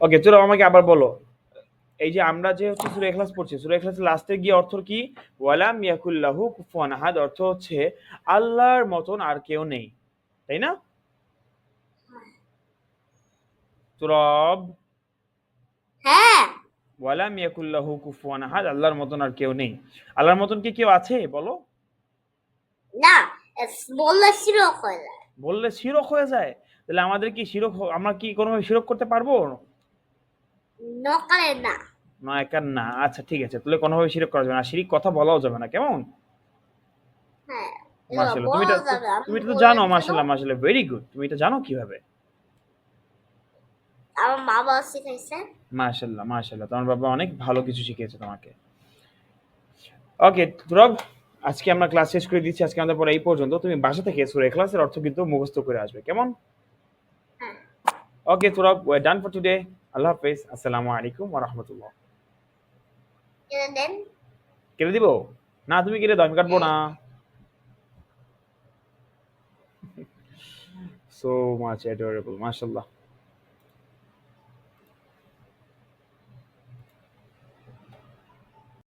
ওকে চলো আমাকে আবার বলো। এই যে আমরা যে হচ্ছে সূরা ইখলাস পড়ছি সূরা ইখলাসের লাস্টে গিয়ে অর্থ কি? ওয়ালাম ইয়াকুল্লাহু কুফুয়ান আহাদ অর্থ হচ্ছে আল্লাহর মতন আর কেউ নেই। তাই না? তুরব হ্যাঁ। ওয়ালাম ইয়াকুল্লাহু কুফুয়ান আহাদ আল্লাহর মতন আর কেউ নেই। আল্লাহর মতন কি কেউ আছে? বলো। না বললে শিরক হয়ে যায়। বললে শিরক হয়ে যায়? তাহলে আমাদের কি শিরক আমরা কি কোনোভাবে শিরক করতে পারব? নকালে না না আচ্ছা ঠিক আছে তাহলে কোনোভাবে শিরক করা যাবে না শিরিক কথা বলাও যাবে না কেমন? হ্যাঁ মাশাআল্লাহ তুমি এটা তুমি তো জানো দিলাম। মাশাআল্লাহ মাশাআল্লাহ ভেরি গুড তুমি এটা জানো কীভাবে? আমার মা বাবা শিখাইছে। মাশাআল্লাহ মাশাআল্লাহ তোমার বাবা অনেক ভালো কিছু শিখিয়েছে তোমাকে। ওকে রব আজকে আমরা ক্লাস শেষ করে দিচ্ছি আজকে আমাদের পরে এই পর্যন্ত তুমি বাসা থেকে সূরা ইখলাসের অর্থ কিন্তু মুখস্থ করে আসবে কেমন। ওকে তুরব ওয়ে ডান ফর টুডে আল্লাহ হাফেজ আসসালামু আলাইকুম ওয়া রাহমাতুল্লাহ কেটে দিব না তুমি কেটে দাও আমি কাটবো না সো মাচ অ্যাডোরেবল মাশাআল্লাহ